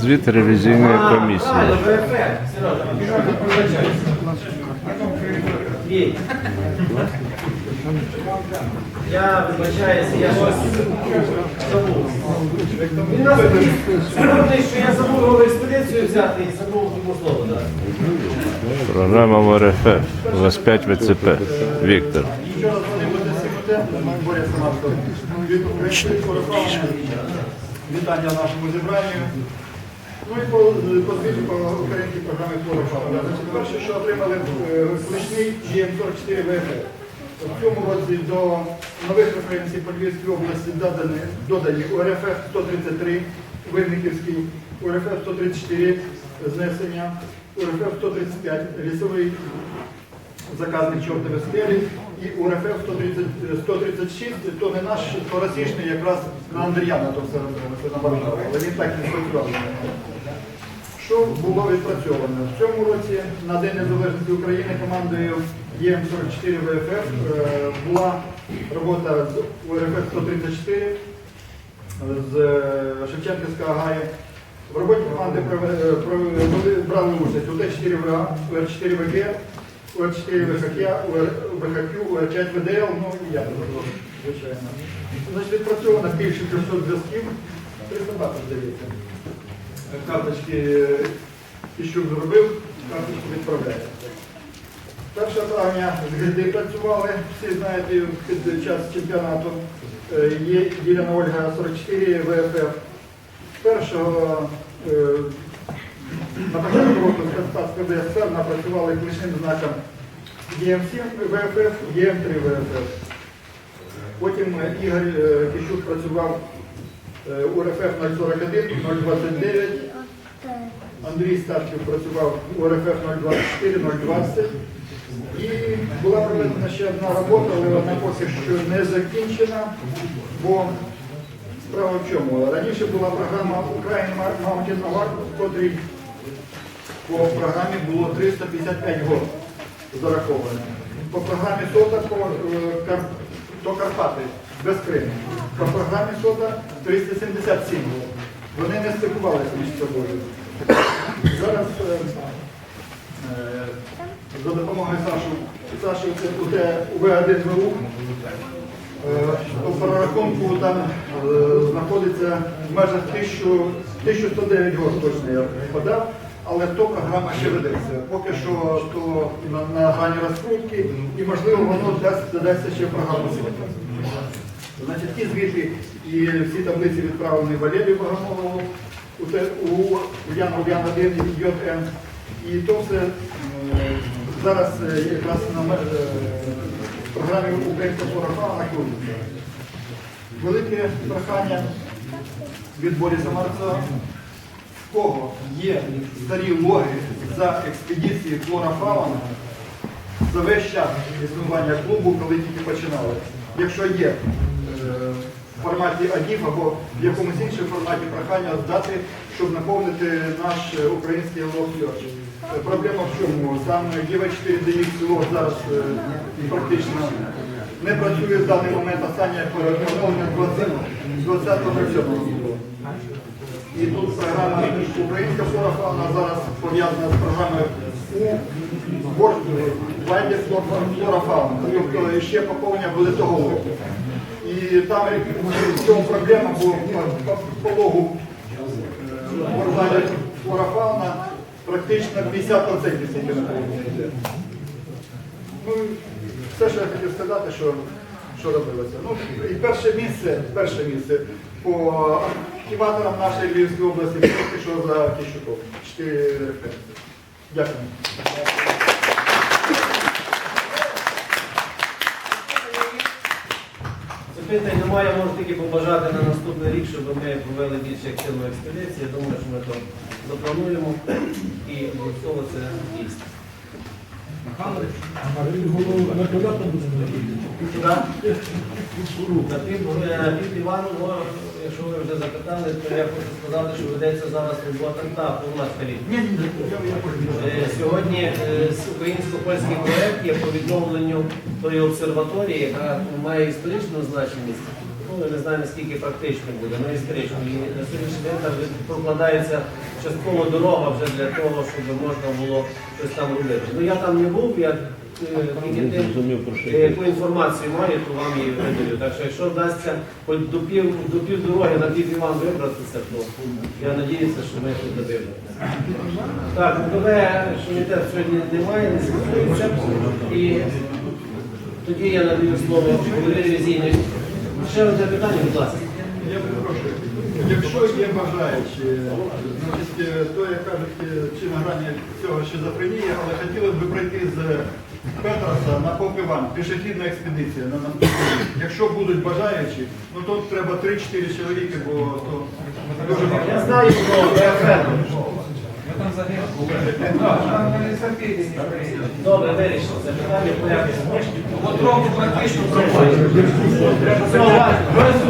Звіт ревізійної комісії. Я вибачаюся, я щось забув. Він нас скромний, що я забув його в експедицію взяти і забув йому слово дати. Програма МРФ. У вас 5 ВЦП. Віктор. Боря фотографії. Вітання нашому зібранню. Ну і по, звіту по українській програмі фотографії. Перше, що отримали е, ручний ГМ-44 ВФ. В цьому році до нових референцій по Львівській області додані, додані УРФ 133 Винниківський, УРФ 134 знесення, УРФ 135 лісовий заказник чортові скелі і УРФ 136, то не наш, то російський якраз на Андріяна то все набагато, але він так і спрацьований. Що було відпрацьоване? В цьому році на День Незалежності України командою ЄМ44 ВФФ е, була робота УРФ 134 з е, Шевченківська Агая. В роботі команди е, брали участь УТ-4ВА, УР4ВГ, о4 ВХК, О5 ВДЛ, ну і я додавав, звичайно. Значить, відпрацьовано 300 зв'язків, 320 здається. Карточки Іщук зробив, карточки відправляє. Перша травня з звізди працювали, всі знаєте, під час чемпіонату е, є діляна Ольга 44 ВФФ. Першого е, на початку року Спецпац КДСР напрацювали кличним знаком ЄМ7 ВФФ, ЄМ3 ВФФ. Потім е, Ігор е, Кищук працював е, УРФФ 041, 029. Андрій Старків працював УРФФ 024, 020. І була проведена ще одна робота, але вона поки що не закінчена, бо справа в чому? Раніше була програма Ukraine Mountain Award, котрій по програмі було 355 год зараховано. По програмі СОТа е, то Карпати без Криму. По програмі СОТа 377 год. Вони не стикувалися між собою. Зараз е, е, за допомогою Саші це буде УВ-1 Е, По прорахунку там знаходиться в межах 1109 год точно я подав, але то програма ще ведеться. Поки що то на, на грані розкрутки і можливо воно дасть, ще програму. Значить, ті звіти і всі таблиці відправлені Валерію Богомолову у, те- у 1 і ЙН. І то все зараз е, якраз на е, програмі Українського фотографа знаходиться. Велике прохання від Бориса Марцева. Кого є старі логи за експедиції флора фауна за весь час існування клубу, коли тільки починали. Якщо є в форматі АДІФ або в якомусь іншому форматі прохання здати, щоб наповнити наш е, український лог Йорч. Е, Проблема в чому? Сам ЄВ4 DX лог зараз е, практично не працює в даний момент останнє поновлення 20.07 було. І тут програма Українська флора зараз пов'язана з програмою у Борщові, Вайді флора фауна. Тобто ще поповнення буде того року. І там в цьому проблема була по- по пологу Борвайді флора фауна практично 50% тільки йде. Ну, все, що я хотів сказати, що, що робилося. Ну, і перше місце, перше місце по архіваторам нашої Львівської області що за Кищуков. Чотири референси. Дякую. Запитань немає, можу тільки побажати на наступний рік, щоб ми провели більш активну експедицію. Я думаю, що ми то заплануємо і обов'язково це дійсно. На пів Івану, ну, якщо ви вже запитали, то я хочу сказати, що ведеться зараз робота та понял. Е, Сьогодні е, українсько-польський проєкт є по відновленню тої обсерваторії, яка має історичну значимість. Ну не знаю наскільки практично буде, ну історично. І на сьогоднішній день там прокладається частково дорога вже для того, щоб можна було щось там робити. Ну я там не був, я е, тільки тим, е, яку інформацію маю, то вам її видаю. Так що якщо вдасться хоч до пів, до пів дороги на пів Іван вибратися, то я надіюся, що ми тут виберемося. Так, нове комітет сьогодні немає, не з'ясується. І тоді я надаю слово голові ревізійної. Ще одне питання, будь ласка. Я перепрошую. Якщо є бажаючі, значить, е, то, як кажуть, е, чи на грані цього шизофренія, але хотілося б пройти з Петраса на Попіван, пішохідна експедиція на наступний рік. Якщо будуть бажаючі, ну то треба 3-4 чоловіки, бо то дуже Я знаю, що я фермер. Добре, вирішив це питання, порядку. Потроху практично ладно.